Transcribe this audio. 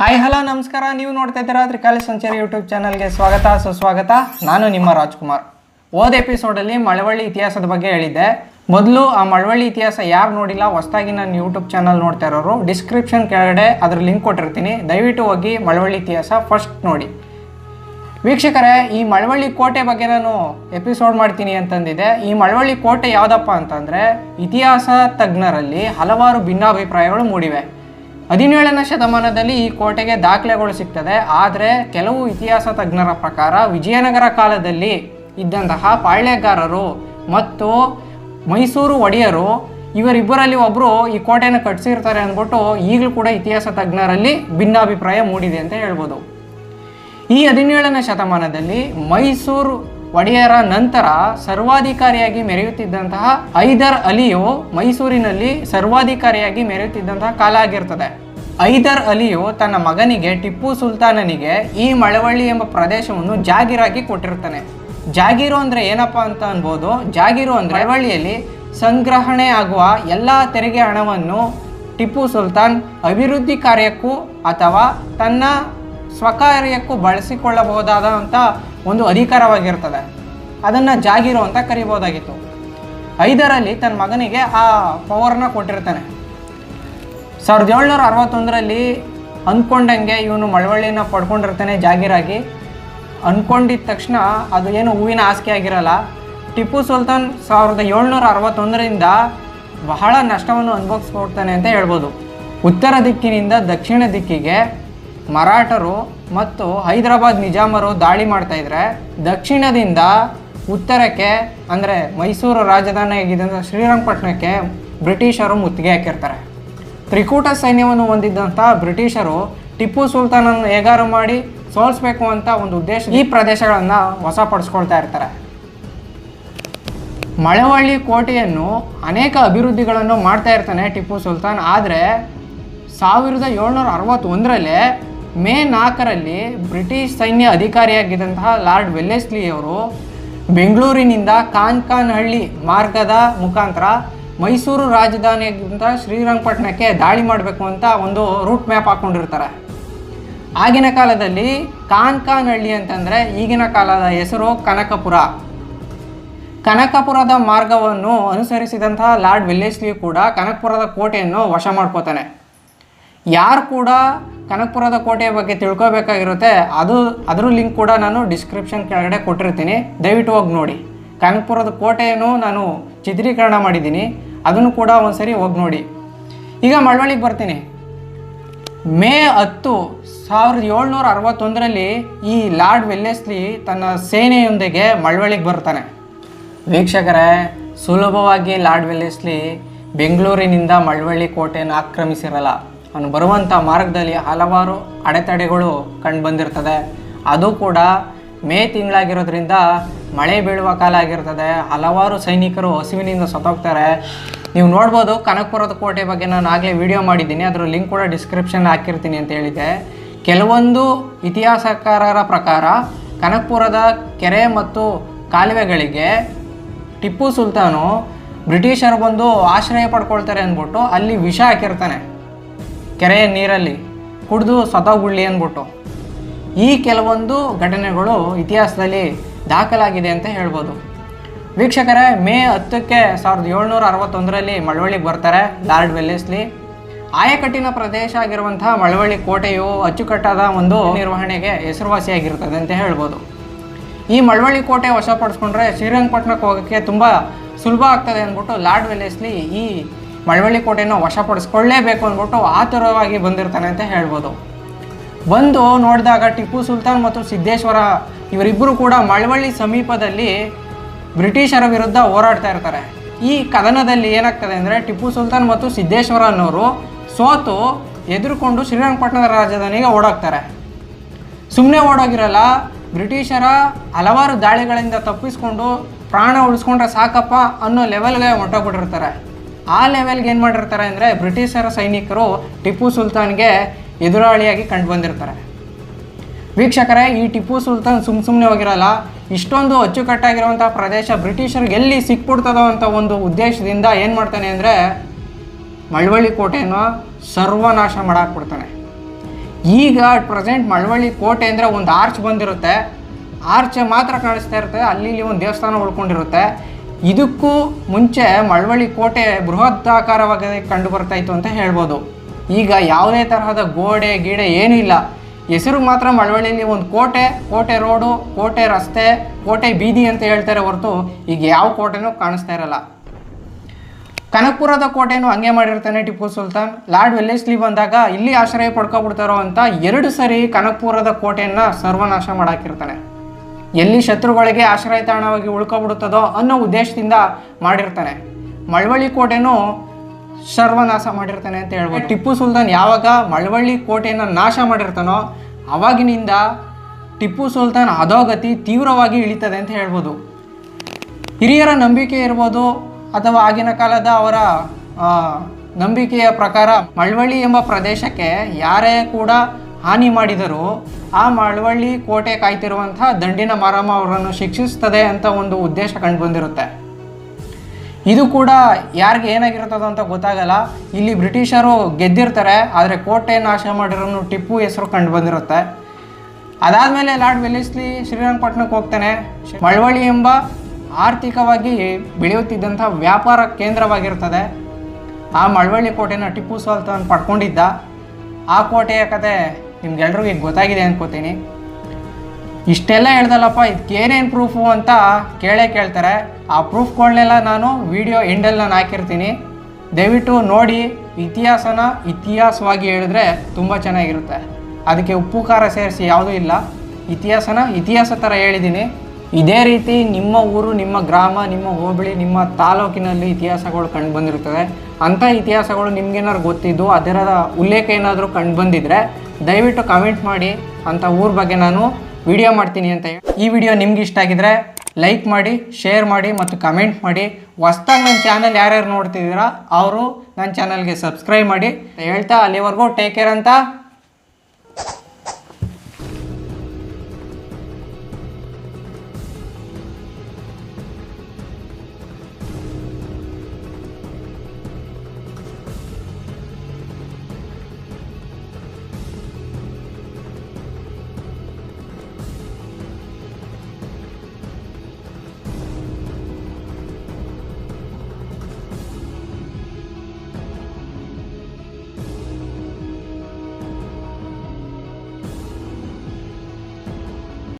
Hi hello ನಮಸ್ಕಾರ. ನೀವು ನೋಡ್ತಾ ಇದ್ದೀರಾ ತ್ರಿಕಾಲಿ ಸಂಚಾರಿ ಯೂಟ್ಯೂಬ್ ಚಾನಲ್ಗೆ ಸ್ವಾಗತ. ಸುಸ್ವಾಗತ. ನಾನು ನಿಮ್ಮ ರಾಜ್ಕುಮಾರ್. ಹೋದ ಎಪಿಸೋಡಲ್ಲಿ ಮಳವಳ್ಳಿ ಇತಿಹಾಸದ ಬಗ್ಗೆ ಹೇಳಿದ್ದೆ. ಮೊದಲು ಆ ಮಳವಳ್ಳಿ ಇತಿಹಾಸ ಯಾರು ನೋಡಿಲ್ಲ, ಹೊಸದಾಗಿ ನಾನು ಯೂಟ್ಯೂಬ್ ಚಾನಲ್ ನೋಡ್ತಾ ಇರೋರು ಡಿಸ್ಕ್ರಿಪ್ಷನ್ ಕೆಳಗಡೆ ಅದ್ರ ಲಿಂಕ್ ಕೊಟ್ಟಿರ್ತೀನಿ. ದಯವಿಟ್ಟು ಹೋಗಿ ಮಳವಳ್ಳಿ ಇತಿಹಾಸ ಫಸ್ಟ್ ನೋಡಿ. ವೀಕ್ಷಕರೇ, ಈ ಮಳವಳ್ಳಿ ಕೋಟೆ ಬಗ್ಗೆ ನಾನು ಎಪಿಸೋಡ್ ಮಾಡ್ತೀನಿ ಅಂತಂದಿದೆ. ಈ ಮಳವಳ್ಳಿ ಕೋಟೆ ಯಾವುದಪ್ಪ ಅಂತಂದರೆ, ಇತಿಹಾಸ ತಜ್ಞರಲ್ಲಿ ಹಲವಾರು ಭಿನ್ನಾಭಿಪ್ರಾಯಗಳು ಮೂಡಿವೆ. ಹದಿನೇಳನೇ ಶತಮಾನದಲ್ಲಿ ಈ ಕೋಟೆಗೆ ದಾಖಲೆಗಳು ಸಿಗ್ತದೆ. ಆದರೆ ಕೆಲವು ಇತಿಹಾಸ ತಜ್ಞರ ಪ್ರಕಾರ ವಿಜಯನಗರ ಕಾಲದಲ್ಲಿ ಇದ್ದಂತಹ ಪಾಳ್ಯಗಾರರು ಮತ್ತು ಮೈಸೂರು ಒಡೆಯರು ಇವರಿಬ್ಬರಲ್ಲಿ ಒಬ್ಬರು ಈ ಕೋಟೆಯನ್ನು ಕಟ್ಟಿಸಿರ್ತಾರೆ ಅಂದ್ಬಿಟ್ಟು ಈಗಲೂ ಕೂಡ ಇತಿಹಾಸ ತಜ್ಞರಲ್ಲಿ ಭಿನ್ನಾಭಿಪ್ರಾಯ ಮೂಡಿದೆ ಅಂತ ಹೇಳ್ಬೋದು. ಈ ಹದಿನೇಳನೇ ಶತಮಾನದಲ್ಲಿ ಮೈಸೂರು ಒಡೆಯರ ನಂತರ ಸರ್ವಾಧಿಕಾರಿಯಾಗಿ ಮೆರೆಯುತ್ತಿದ್ದಂತಹ ಐದರ್ ಅಲಿಯು ಮೈಸೂರಿನಲ್ಲಿ ಸರ್ವಾಧಿಕಾರಿಯಾಗಿ ಮೆರೆಯುತ್ತಿದ್ದಂತಹ ಕಾಲ ಆಗಿರ್ತದೆ. ಐದರ್ ಅಲಿಯು ತನ್ನ ಮಗನಿಗೆ ಟಿಪ್ಪು ಸುಲ್ತಾನನಿಗೆ ಈ ಮಳವಳ್ಳಿ ಎಂಬ ಪ್ರದೇಶವನ್ನು ಜಾಗೀರಾಗಿ ಕೊಟ್ಟಿರ್ತಾನೆ. ಜಾಗೀರು ಅಂದರೆ ಏನಪ್ಪ ಅಂತ ಅನ್ಬೋದು? ಜಾಗೀರು ಅಂದರೆ ಮಳವಳ್ಳಿಯಲ್ಲಿ ಸಂಗ್ರಹಣೆ ಆಗುವ ಎಲ್ಲ ತೆರಿಗೆ ಹಣವನ್ನು ಟಿಪ್ಪು ಸುಲ್ತಾನ್ ಅಭಿವೃದ್ಧಿ ಕಾರ್ಯಕ್ಕೂ ಅಥವಾ ತನ್ನ ಸ್ವಕಾರ್ಯಕ್ಕೂ ಬಳಸಿಕೊಳ್ಳಬಹುದಾದಂಥ ಒಂದು ಅಧಿಕಾರವಾಗಿರ್ತದೆ. ಅದನ್ನು ಜಾಗಿರು ಅಂತ ಕರಿಬೋದಾಗಿತ್ತು. ಐದರಲ್ಲಿ ತನ್ನ ಮಗನಿಗೆ ಆ ಪವರ್ನ ಕೊಟ್ಟಿರ್ತಾನೆ. ಸಾವಿರದ ಏಳ್ನೂರ ಅರವತ್ತೊಂದರಲ್ಲಿ ಅಂದ್ಕೊಂಡಂಗೆ ಇವನು ಮಳವಳ್ಳಿನ ಪಡ್ಕೊಂಡಿರ್ತಾನೆ ಜಾಗೀರಾಗಿ. ಅಂದ್ಕೊಂಡಿದ್ದ ತಕ್ಷಣ ಅದು ಏನು ಹೂವಿನ ಆಸ್ಕೆ ಆಗಿರಲ್ಲ. ಟಿಪ್ಪು ಸುಲ್ತಾನ್ ಸಾವಿರದ ಏಳ್ನೂರ ಅರವತ್ತೊಂದರಿಂದ ಬಹಳ ನಷ್ಟವನ್ನು ಅನುಭವಿಸ್ಕೊಡ್ತಾನೆ ಅಂತ ಹೇಳ್ಬೋದು. ಉತ್ತರ ದಿಕ್ಕಿನಿಂದ ದಕ್ಷಿಣ ದಿಕ್ಕಿಗೆ ಮರಾಠರು ಮತ್ತು ಹೈದರಾಬಾದ್ ನಿಜಾಮರು ದಾಳಿ ಮಾಡ್ತಾ ಇದ್ರೆ ದಕ್ಷಿಣದಿಂದ ಉತ್ತರಕ್ಕೆ, ಅಂದರೆ ಮೈಸೂರು ರಾಜಧಾನಿ ಆಗಿದ್ದಂಥ ಶ್ರೀರಂಗಪಟ್ಟಣಕ್ಕೆ ಬ್ರಿಟಿಷರು ಮುತ್ತಿಗೆ ಹಾಕಿರ್ತಾರೆ. ತ್ರಿಕೂಟ ಸೈನ್ಯವನ್ನು ಹೊಂದಿದ್ದಂಥ ಬ್ರಿಟಿಷರು ಟಿಪ್ಪು ಸುಲ್ತಾನನ್ನು ಹೇಗಾರು ಮಾಡಿ ಸೋಲಿಸ್ಬೇಕು ಅಂತ ಒಂದು ಉದ್ದೇಶ ಈ ಪ್ರದೇಶಗಳನ್ನು ವಶಪಡಿಸ್ಕೊಳ್ತಾ ಇರ್ತಾರೆ. ಮಳವಳ್ಳಿ ಕೋಟೆಯನ್ನು ಅನೇಕ ಅಭಿವೃದ್ಧಿಗಳನ್ನು ಮಾಡ್ತಾ ಇರ್ತಾನೆ ಟಿಪ್ಪು ಸುಲ್ತಾನ್. ಆದರೆ ಸಾವಿರದ ಏಳ್ನೂರ ಅರವತ್ತೊಂದರಲ್ಲೇ ಮೇ ನಾಲ್ಕರಲ್ಲಿ ಬ್ರಿಟಿಷ್ ಸೈನ್ಯ ಅಧಿಕಾರಿಯಾಗಿದ್ದಂತಹ ಲಾರ್ಡ್ ವೆಲ್ಲೆಸ್ಲಿಯವರು ಬೆಂಗಳೂರಿನಿಂದ ಕಾನ್ಕಾನಹಳ್ಳಿ ಮಾರ್ಗದ ಮುಖಾಂತರ ಮೈಸೂರು ರಾಜಧಾನಿಯಾಗಿದ್ದಂಥ ಶ್ರೀರಂಗಪಟ್ಟಣಕ್ಕೆ ದಾಳಿ ಮಾಡಬೇಕು ಅಂತ ಒಂದು ರೂಟ್ ಮ್ಯಾಪ್ ಹಾಕ್ಕೊಂಡಿರ್ತಾರೆ. ಆಗಿನ ಕಾಲದಲ್ಲಿ ಕಾನ್ಕಾನಹಳ್ಳಿ ಅಂತಂದರೆ ಈಗಿನ ಕಾಲದ ಹೆಸರು ಕನಕಪುರ. ಕನಕಪುರದ ಮಾರ್ಗವನ್ನು ಅನುಸರಿಸಿದಂತಹ ಲಾರ್ಡ್ ವೆಲ್ಲೆಸ್ಲಿ ಕೂಡ ಕನಕಪುರದ ಕೋಟೆಯನ್ನು ವಶ ಮಾಡ್ಕೋತಾನೆ. ಯಾರು ಕೂಡ ಕನಕಪುರದ ಕೋಟೆಯ ಬಗ್ಗೆ ತಿಳ್ಕೊಬೇಕಾಗಿರುತ್ತೆ. ಅದು, ಅದ್ರ ಲಿಂಕ್ ಕೂಡ ನಾನು ಡಿಸ್ಕ್ರಿಪ್ಷನ್ ಕೆಳಗಡೆ ಕೊಟ್ಟಿರ್ತೀನಿ. ದಯವಿಟ್ಟು ಹೋಗಿ ನೋಡಿ. ಕನಕಪುರದ ಕೋಟೆಯನ್ನು ನಾನು ಚಿತ್ರೀಕರಣ ಮಾಡಿದ್ದೀನಿ. ಅದನ್ನು ಕೂಡ ಒಂದ್ಸರಿ ಹೋಗಿ ನೋಡಿ. ಈಗ ಮಳವಳ್ಳಿಗೆ ಬರ್ತೀನಿ. ಮೇ ಹತ್ತು ಸಾವಿರದ ಏಳ್ನೂರ ಅರವತ್ತೊಂದರಲ್ಲಿ ಈ ಲಾರ್ಡ್ ವೆಲ್ಲೆಸ್ಲಿ ತನ್ನ ಸೇನೆಯೊಂದಿಗೆ ಮಳವಳ್ಳಿಗೆ ಬರ್ತಾನೆ. ವೀಕ್ಷಕರೇ, ಸುಲಭವಾಗಿ ಲಾರ್ಡ್ ವೆಲ್ಲೆಸ್ಲಿ ಬೆಂಗಳೂರಿನಿಂದ ಮಳವಳ್ಳಿ ಕೋಟೆಯನ್ನು ಆಕ್ರಮಿಸಿರಲ್ಲ. ಅವನು ಬರುವಂಥ ಮಾರ್ಗದಲ್ಲಿ ಹಲವಾರು ಅಡೆತಡೆಗಳು ಕಂಡು ಬಂದಿರ್ತದೆ. ಅದು ಕೂಡ ಮೇ ತಿಂಗಳಾಗಿರೋದ್ರಿಂದ ಮಳೆ ಬೀಳುವ ಕಾಲ ಆಗಿರ್ತದೆ. ಹಲವಾರು ಸೈನಿಕರು ಹಸಿವಿನಿಂದ ಸತ್ತೋಗ್ತಾರೆ. ನೀವು ನೋಡ್ಬೋದು ಕನಕಪುರದ ಕೋಟೆ ಬಗ್ಗೆ ನಾನು ಆಗಲೇ ವಿಡಿಯೋ ಮಾಡಿದ್ದೀನಿ. ಅದರ ಲಿಂಕ್ ಕೂಡ ಡಿಸ್ಕ್ರಿಪ್ಷನ್ ಹಾಕಿರ್ತೀನಿ ಅಂತ ಹೇಳಿದ್ದೆ. ಕೆಲವೊಂದು ಇತಿಹಾಸಕಾರರ ಪ್ರಕಾರ ಕನಕಪುರದ ಕೆರೆ ಮತ್ತು ಕಾಲುವೆಗಳಿಗೆ ಟಿಪ್ಪು ಸುಲ್ತಾನು ಬ್ರಿಟಿಷರು ಬಂದು ಆಶ್ರಯ ಪಡ್ಕೊಳ್ತಾರೆ ಅಂದ್ಬಿಟ್ಟು ಅಲ್ಲಿ ವಿಷ ಹಾಕಿರ್ತಾನೆ. ಕೆರೆಯ ನೀರಲ್ಲಿ ಕುಡಿದು ಸತೋಗುಳ್ಳಿ ಅಂದ್ಬಿಟ್ಟು. ಈ ಕೆಲವೊಂದು ಘಟನೆಗಳು ಇತಿಹಾಸದಲ್ಲಿ ದಾಖಲಾಗಿದೆ ಅಂತ ಹೇಳ್ಬೋದು. ವೀಕ್ಷಕರೇ, ಮೇ ಹತ್ತಕ್ಕೆ ಸಾವಿರದ ಏಳ್ನೂರ ಅರವತ್ತೊಂದರಲ್ಲಿ ಮಳವಳ್ಳಿಗೆ ಬರ್ತಾರೆ ಲಾರ್ಡ್ ವೆಲ್ಲೆಸ್ಲಿ. ಆಯಕಟ್ಟಿನ ಪ್ರದೇಶ ಆಗಿರುವಂತಹ ಮಳವಳ್ಳಿ ಕೋಟೆಯು ಅಚ್ಚುಕಟ್ಟಾದ ಒಂದು ನಿರ್ವಹಣೆಗೆ ಹೆಸರುವಾಸಿಯಾಗಿರ್ತದೆ ಅಂತ ಹೇಳ್ಬೋದು. ಈ ಮಳವಳ್ಳಿ ಕೋಟೆ ವಶಪಡಿಸ್ಕೊಂಡ್ರೆ ಶ್ರೀರಂಗಪಟ್ಟಣಕ್ಕೆ ಹೋಗೋಕ್ಕೆ ತುಂಬ ಸುಲಭ ಆಗ್ತದೆ ಅಂದ್ಬಿಟ್ಟು ಲಾರ್ಡ್ ವೆಲ್ಲೆಸ್ಲಿ ಈ ಮಳವಳ್ಳಿ ಕೋಟೆಯನ್ನು ವಶಪಡಿಸ್ಕೊಳ್ಳೇಬೇಕು ಅಂದ್ಬಿಟ್ಟು ಆತುರವಾಗಿ ಬಂದಿರ್ತಾನೆ ಅಂತ ಹೇಳ್ಬೋದು. ಬಂದು ನೋಡಿದಾಗ ಟಿಪ್ಪು ಸುಲ್ತಾನ್ ಮತ್ತು ಸಿದ್ದೇಶ್ವರ ಇವರಿಬ್ಬರು ಕೂಡ ಮಳವಳ್ಳಿ ಸಮೀಪದಲ್ಲಿ ಬ್ರಿಟಿಷರ ವಿರುದ್ಧ ಹೋರಾಡ್ತಾ ಇರ್ತಾರೆ. ಈ ಕದನದಲ್ಲಿ ಏನಾಗ್ತದೆ ಅಂದರೆ ಟಿಪ್ಪು ಸುಲ್ತಾನ್ ಮತ್ತು ಸಿದ್ದೇಶ್ವರ ಅನ್ನೋರು ಸೋತು ಎದುರುಕೊಂಡು ಶ್ರೀರಂಗಪಟ್ಟಣದ ರಾಜಧಾನಿಗೆ ಓಡಾಗ್ತಾರೆ. ಸುಮ್ಮನೆ ಓಡೋಗಿರಲ್ಲ, ಬ್ರಿಟಿಷರ ಹಲವಾರು ದಾಳಿಗಳಿಂದ ತಪ್ಪಿಸ್ಕೊಂಡು ಪ್ರಾಣ ಉಳಿಸ್ಕೊಂಡ್ರೆ ಸಾಕಪ್ಪ ಅನ್ನೋ ಲೆವೆಲ್ಗೆ ಹೊಂಟೋಗ್ಬಿಟ್ಟಿರ್ತಾರೆ ಆ ಲೆವೆಲ್ಗೆ ಏನು ಮಾಡಿರ್ತಾರೆ ಅಂದರೆ ಬ್ರಿಟಿಷರ ಸೈನಿಕರು ಟಿಪ್ಪು ಸುಲ್ತಾನ್ಗೆ ಎದುರಾಳಿಯಾಗಿ ಕಂಡು ಬಂದಿರ್ತಾರೆ ವೀಕ್ಷಕರೇ, ಈ ಟಿಪ್ಪು ಸುಲ್ತಾನ್ ಸುಮ್ ಸುಮ್ಮನೆ ಹೋಗಿರಲ್ಲ, ಇಷ್ಟೊಂದು ಅಚ್ಚುಕಟ್ಟಾಗಿರುವಂಥ ಪ್ರದೇಶ ಬ್ರಿಟಿಷರಿಗೆ ಎಲ್ಲಿ ಸಿಕ್ಬಿಡ್ತದೋ ಅಂತ ಒಂದು ಉದ್ದೇಶದಿಂದ ಏನು ಮಾಡ್ತಾನೆ ಅಂದರೆ ಮಳವಳ್ಳಿ ಕೋಟೆಯನ್ನು ಸರ್ವನಾಶ ಮಾಡಾಕ್ಬಿಡ್ತಾನೆ. ಈಗ ಅಟ್ ಪ್ರೆಸೆಂಟ್ ಮಳವಳ್ಳಿ ಕೋಟೆ ಅಂದರೆ ಒಂದು ಆರ್ಚ್ ಬಂದಿರುತ್ತೆ. ಆರ್ಚ್ ಮಾತ್ರ ಕಾಣಿಸ್ತಾ ಇರುತ್ತೆ, ಅಲ್ಲಿ ಇಲ್ಲಿ ಒಂದು ದೇವಸ್ಥಾನ ಉಳ್ಕೊಂಡಿರುತ್ತೆ. ಇದಕ್ಕೂ ಮುಂಚೆ ಮಳವಳ್ಳಿ ಕೋಟೆ ಬೃಹತ್ತಾಕಾರವಾಗಿ ಕಂಡು ಬರ್ತಾ ಇತ್ತು ಅಂತ ಹೇಳ್ಬೋದು. ಈಗ ಯಾವುದೇ ತರಹದ ಗೋಡೆ, ಗೀಡೆ ಏನೂ ಇಲ್ಲ. ಹೆಸರು ಮಾತ್ರ ಮಳವಳ್ಳಿಯಲ್ಲಿ ಒಂದು ಕೋಟೆ ಕೋಟೆ ರೋಡು, ಕೋಟೆ ರಸ್ತೆ, ಕೋಟೆ ಬೀದಿ ಅಂತ ಹೇಳ್ತಾರೆ ಹೊರತು ಈಗ ಯಾವ ಕೋಟೆನೂ ಕಾಣಿಸ್ತಾ ಇರಲ್ಲ. ಕನಕಪುರದ ಕೋಟೆನೂ ಹಂಗೆ ಮಾಡಿರ್ತಾನೆ ಟಿಪ್ಪು ಸುಲ್ತಾನ್. ಲಾರ್ಡ್ ವೆಲ್ಲೆಸ್ಲಿ ಬಂದಾಗ ಇಲ್ಲಿ ಆಶ್ರಯ ಪಡ್ಕೊಬಿಡ್ತಾರೋ ಅಂತ ಎರಡು ಸರಿ ಕನಕಪುರದ ಕೋಟೆಯನ್ನು ಸರ್ವನಾಶ ಮಾಡಾಕಿರ್ತಾನೆ. ಎಲ್ಲಿ ಶತ್ರುಗಳಿಗೆ ಆಶ್ರಯ ತಾಣವಾಗಿ ಉಳ್ಕೊಬಿಡುತ್ತದೋ ಅನ್ನೋ ಉದ್ದೇಶದಿಂದ ಮಾಡಿರ್ತಾನೆ. ಮಳವಳ್ಳಿ ಕೋಟೆನೂ ಸರ್ವನಾಶ ಮಾಡಿರ್ತಾನೆ ಅಂತ ಹೇಳ್ಬೋದು. ಟಿಪ್ಪು ಸುಲ್ತಾನ್ ಯಾವಾಗ ಮಳವಳ್ಳಿ ಕೋಟೆಯನ್ನು ನಾಶ ಮಾಡಿರ್ತಾನೋ ಅವಾಗಿನಿಂದ ಟಿಪ್ಪು ಸುಲ್ತಾನ್ ಅಧೋಗತಿ ತೀವ್ರವಾಗಿ ಇಳಿತದೆ ಅಂತ ಹೇಳ್ಬೋದು. ಹಿರಿಯರ ನಂಬಿಕೆ ಇರ್ಬೋದು ಅಥವಾ ಆಗಿನ ಕಾಲದ ಅವರ ನಂಬಿಕೆಯ ಪ್ರಕಾರ ಮಳವಳ್ಳಿ ಎಂಬ ಪ್ರದೇಶಕ್ಕೆ ಯಾರೇ ಕೂಡ ಹಾನಿ ಮಾಡಿದರೂ ಆ ಮಳವಳ್ಳಿ ಕೋಟೆ ಕಾಯ್ತಿರುವಂತಹ ದಂಡಿನ ಮಾರಮ್ಮ ಅವರನ್ನು ಶಿಕ್ಷಿಸ್ತದೆ ಅಂತ ಒಂದು ಉದ್ದೇಶ ಕಂಡು ಬಂದಿರುತ್ತೆ ಇದು ಕೂಡ ಯಾರಿಗೆ ಏನಾಗಿರ್ತದೋ ಅಂತ ಗೊತ್ತಾಗಲ್ಲ. ಇಲ್ಲಿ ಬ್ರಿಟಿಷರು ಗೆದ್ದಿರ್ತಾರೆ, ಆದರೆ ಕೋಟೆ ನಾಶ ಮಾಡಿರೋನು ಟಿಪ್ಪು ಹೆಸರು ಕಂಡು ಬಂದಿರುತ್ತೆ ಅದಾದಮೇಲೆ ಲಾರ್ಡ್ ವೆಲ್ಲಿಸ್ಲಿ ಶ್ರೀರಂಗಪಟ್ಟಣಕ್ಕೆ ಹೋಗ್ತಾನೆ. ಮಳವಳ್ಳಿ ಎಂಬ ಆರ್ಥಿಕವಾಗಿ ಬೆಳೆಯುತ್ತಿದ್ದಂಥ ವ್ಯಾಪಾರ ಕೇಂದ್ರವಾಗಿರ್ತದೆ. ಆ ಮಳವಳ್ಳಿ ಕೋಟೆನ ಟಿಪ್ಪು ಸುಲ್ತಾನ್ ಪಡ್ಕೊಂಡಿದ್ದ. ಆ ಕೋಟೆಯ ಕತೆ ನಿಮ್ಗೆಲ್ರಿಗೂ ಗೊತ್ತಾಗಿದೆ ಅನ್ಕೋತೀನಿ. ಇಷ್ಟೆಲ್ಲ ಹೇಳ್ದಲ್ಲಪ್ಪ ಇದಕ್ಕೇನೇನು ಪ್ರೂಫು ಅಂತ ಕೇಳೇ ಕೇಳ್ತಾರೆ. ಆ ಪ್ರೂಫ್ಗಳನ್ನೆಲ್ಲ ನಾನು ವಿಡಿಯೋ ಎಂಡಲ್ಲಿ ನಾನು ಹಾಕಿರ್ತೀನಿ. ದಯವಿಟ್ಟು ನೋಡಿ, ಇತಿಹಾಸನ ಇತಿಹಾಸವಾಗಿ ಹೇಳಿದ್ರೆ ತುಂಬ ಚೆನ್ನಾಗಿರುತ್ತೆ. ಅದಕ್ಕೆ ಉಪ್ಪು, ಖಾರ ಸೇರಿಸಿ ಯಾವುದೂ ಇಲ್ಲ. ಇತಿಹಾಸನ ಇತಿಹಾಸ ಥರ ಹೇಳಿದ್ದೀನಿ. ಇದೇ ರೀತಿ ನಿಮ್ಮ ಊರು, ನಿಮ್ಮ ಗ್ರಾಮ, ನಿಮ್ಮ ಹೋಬಳಿ, ನಿಮ್ಮ ತಾಲೂಕಿನಲ್ಲಿ ಇತಿಹಾಸಗಳು ಕಂಡು ಬಂದಿರುತ್ತದೆ ಅಂಥ ಇತಿಹಾಸಗಳು ನಿಮ್ಗೇನಾದ್ರು ಗೊತ್ತಿದ್ದು, ಅದರ ಉಲ್ಲೇಖ ಏನಾದರೂ ಕಂಡು ಬಂದಿದ್ರೆ ದಯವಿಟ್ಟು ಕಮೆಂಟ್ ಮಾಡಿ ಅಂತ ಊರ ಬಗ್ಗೆ ನಾನು ವಿಡಿಯೋ ಮಾಡ್ತೀನಿ ಅಂತ ಹೇಳಿ. ಈ ವಿಡಿಯೋ ನಿಮ್ಗೆ ಇಷ್ಟ ಆಗಿದ್ರೆ ಲೈಕ್ ಮಾಡಿ ಶೇರ್ ಮಾಡಿ ಮತ್ತು ಕಮೆಂಟ್ ಮಾಡಿ. ಹೊಸ್ದಾಗಿ ನನ್ನ ಚಾನಲ್ ಯಾರ್ಯಾರು ನೋಡ್ತಿದ್ದೀರಾ, ಅವರು ನನ್ನ ಚಾನಲ್ಗೆ ಸಬ್ಸ್ಕ್ರೈಬ್ ಮಾಡಿ. ಹೇಳ್ತಾ ಅಲ್ಲಿವರೆಗೂ ಟೇಕ್ ಕೇರ್ ಅಂತ.